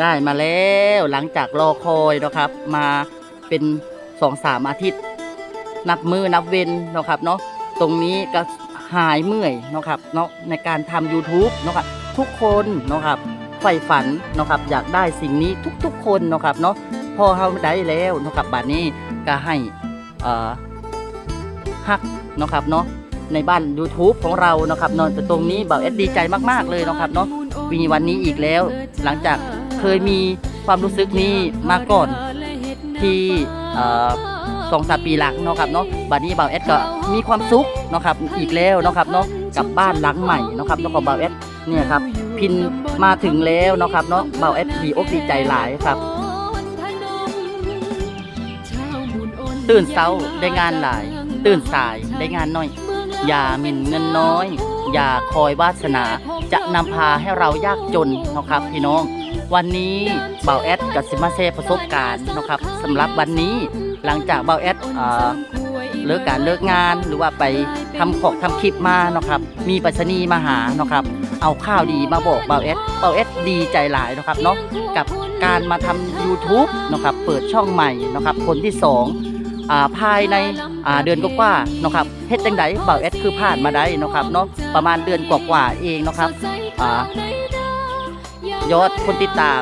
ได้มาแล้วหลังจากรอคอยนะครับ มาเป็นสองสามอาทิตย์ นับมือนับเวนนะครับเนาะตรงนี้ก็หายเมื่อยนะครับเนาะในการทำ YouTube นะครับทุกคนนะครับใฝ่ฝันนะครับอยากได้สิ่งนี้ทุกๆคนนะครับเนาะพอเขาได้แล้วนะครับบัดนี้ก็ให้อ่อฮักนะครับเนาะในบ้าน YouTube ของเรานะครับนาะแต่ตรงนี้บ่าวเอสดีใจมากๆเลยนะครับเนาะมีวันนี้อีกแล้วหลังจาก เคยมีความรู้สึกนี้มาก่อนที่สองสามปีหลังเนาะครับเนาะบัดนี้บ่าวเอสก็มีความสุขเนาะครับอีกแล้วเนาะครับเนาะกับบ้านหลังใหม่เนาะครับแล้วก็บ่าวเอสเนี่ยครับพินมาถึงแล้วเนาะครับเนาะบ่าวเอสดีอกดีใจหลายครับตื่นเช้าได้งานหลาย ตื่นสายได้งานน้อย อย่าหมิ่นเงินน้อย อย่าคอยวาสนาจะนำพาให้เรายากจนเนาะครับพี่น้อง วันนี้เบาแอดกับซิมาเซ่ประสบการณ์นะครับสำหรับวันนี้หลังจากเบาแอดเลิกการเลิกงานหรือว่าไปทำของทำคลิปมาเนาะครับ มีปรษณีย์มาหาเนาะครับเอาข้าวดีมาบอกเบาแอดเบาแอดดีใจหลายเนาะครับเนาะกับการมาทำ YouTube เนาะครับเปิดช่องใหม่เนาะครับคนที่สองอ่าภายในาเดือนกว่าๆเนาะครับเฮ็ดจังไดเบาแอดคือผ่านมาได้เนาะครับเนาะประมาณเดือนกว่าๆเองเนาะครับ ยอดคนติดตาม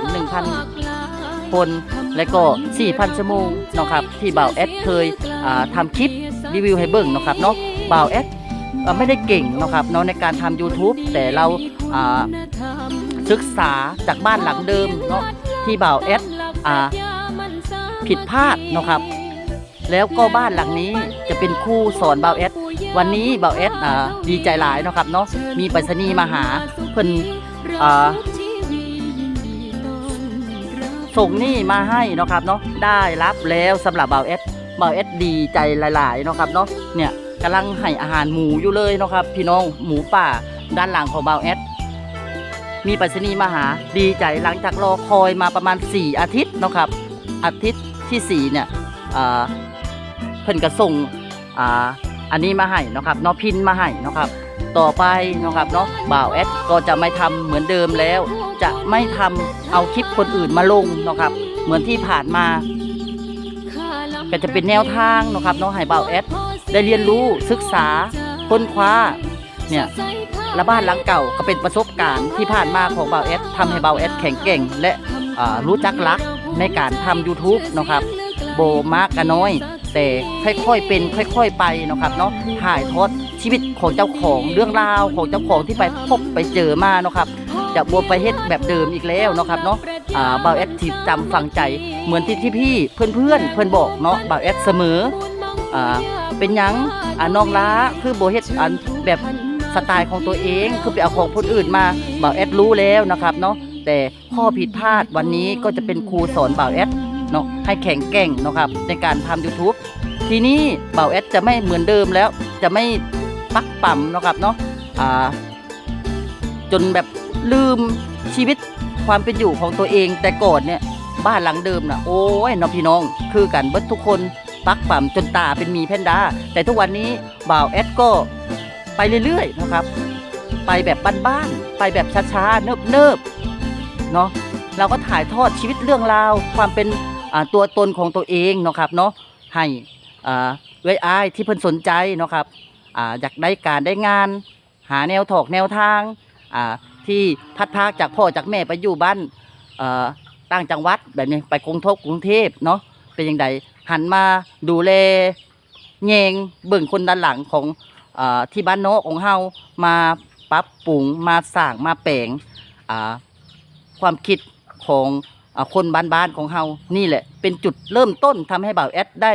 1,000 คน และก็ 4,000 ชั่วโมงเนาะครับ ที่บ่าวแอดเคยอ่าทำคลิปรีวิวให้เบิ่งเนาะครับเนาะบ่าวแอดเอ่อไม่ได้เก่งเนาะครับเนาะในการทำ YouTube แต่เราศึกษาจากบ้านหลังเดิมเนาะที่บ่าวแอดผิดพลาดเนาะครับ แล้วก็บ้านหลังนี้จะเป็นครูสอนบ่าวแอดวันนี้บ่าวแอดดีใจหลายเนาะครับเนาะมีไปรษณีย์มาหาเพิ่นอ่า ส่งนี่มาให้เนาะครับเนาะได้รับแล้วสำหรับเบาเอสเบาเอสดีใจหลายๆเนาะครับเนาะเนี่ยกำลังให้อาหารหมูอยู่เลยเนาะครับ พี่น้องหมูป่าด้านหลังของเบาเอสมีปรษณีมาหาดีใจหลังจากรอคอยมาประมาณ 4 อาทิตย์เนาะครับ อาทิตย์ทีสี่4เนี่ยอ่าเพิ่นก็ส่งอ,อันนี้มาให้เนาะครับเนาะพินมาให้เนาะครับ ต่อไปนะครับเนาะบ่าวแอดก็จะไม่ทำเหมือนเดิมแล้ว จะไม่ทำเอาคลิปคนอื่นมาลงนะครับ เหมือนที่ผ่านมาก็จะเป็นแนวทางนะครับเนาะให้บ่าวแอดได้เรียนรู้ศึกษาค้นคว้าเนี่ยและบ้านหลังเก่าก็เป็นประสบการณ์ที่ผ่านมาของบ่าวแอดทำให้บ่าวแอดแข็งแกร่ง และอ่ารู้จักรักในการทำ YouTube นะครับโบมากกน้อย แต่ค่อยๆเป็นค่อย ๆ ไปนะครับเนาะถ่ายทอด ชีวิตของเจ้าของเรื่องราวของเจ้าของที่ไปพบไปเจอมาเนาะครับจะบวไปเฮ็ดแบบเดิมอีกแล้วเนาะครับเนาะอ่าบ่าวแอดทีจำฝังใจเหมือนที่ที่พี่เพื่อนๆเพื่อนบอกเนาะบ่าวแอดเสมออ่าเป็นยังอ่าน้องล้าคือโบเฮ็ดอันแบบสไตล์ของตัวเองคือไปเอาของคนอื่นมาบ่าวแอดรู้แล้วนะครับเนาะแต่ข้อผิดพลาดวันนี้ก็จะเป็นครูสอนบ่าวแอดเนาะให้แข็งแกร่งเนาะครับในการทำ YouTube ทีนี้บ่าวแอดจะไม่เหมือนเดิมแล้วจะไม่ ปักปั่มเนาะครับเนาะอ่าจนแบบลืมชีวิตความเป็นอยู่ของตัวเองแต่ก่อนเนี่ยบ้านหลังเดิมนะโอ้ยน้องพี่น้อง คือกันเบิดทุกคนปักปั่มจนตาเป็นมีแพนด้าแต่ทุกวันนี้บ่าวแอดก็ไปเรื่อยๆนะครับ ไปแบบบ้านๆไปแบบช้าๆเนิบๆเนาะเราก็ถ่ายทอดชีวิตเรื่องราว ความเป็นตัวตนของตัวเองเนาะครับเนาะให้เว้ยอายที่เพิ่นสนใจเนาะครับ อยากได้การได้งาน หาแนวถอกแนวทางที่พัดพากจากพ่อจากแม่ไปอยู่บ้านต่างจังหวัดแบบนี้ไปกรุงทบกรุงเทพเนาะเป็นยังไงหันมาดูแลแยงเบิ่งคนด้านหลังของอที่บ้านนอกของเฮามาปรับปรุงมาสร้างมาแปลงความคิดของอาคนบ้านๆของเฮานี่แหละ เป็นจุดเริ่มต้นทำให้บ่าวแอดได้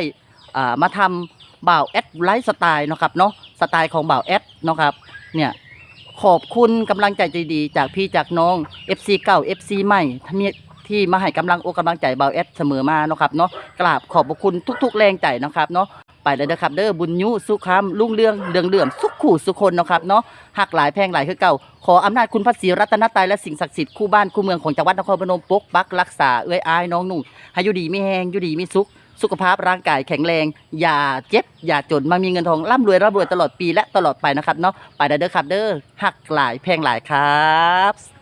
มาทำบ่าวแอดไลฟ์สไตล์นะครับเนาะ สไตล์ของบ่าวแอดเนาะครับเนี่ยขอบคุณกำลังใจใจดีจากพี่จากน้อง FC เก่า FC ใหม่ที่มีที่มาให้กำลังอกกำลังใจบ่าวแอดเสมอมาเนาะครับเนาะกราบขอบพระคุณทุก ๆ แรงใจนะครับเนาะไปเลยนะครับ เด้อบุญยุสุขามรุ่งเรืองเดืองเดือมสุขขู่สุคนเนาะครับเนาะหักหลายแพงหลายคือเก่า ขออำนาจคุณพระศรีรัตนตรัยและสิ่งศักดิ์สิทธิ์คู่บ้านคู่เมืองของจังหวัดนครพนมปกปักรักษาเอื้อยอายน้องหนุ่งให้อยู่ดีไม่แห้งอยู่ดีมีสุข สุขภาพร่างกายแข็งแรง อย่าเจ็บ อย่าจนมามีเงินทองร่ำรวยร่ำรวยตลอดปีและตลอดไปนะครับเนาะไปเด้อครับเด้อหักหลายแพงหลายครับ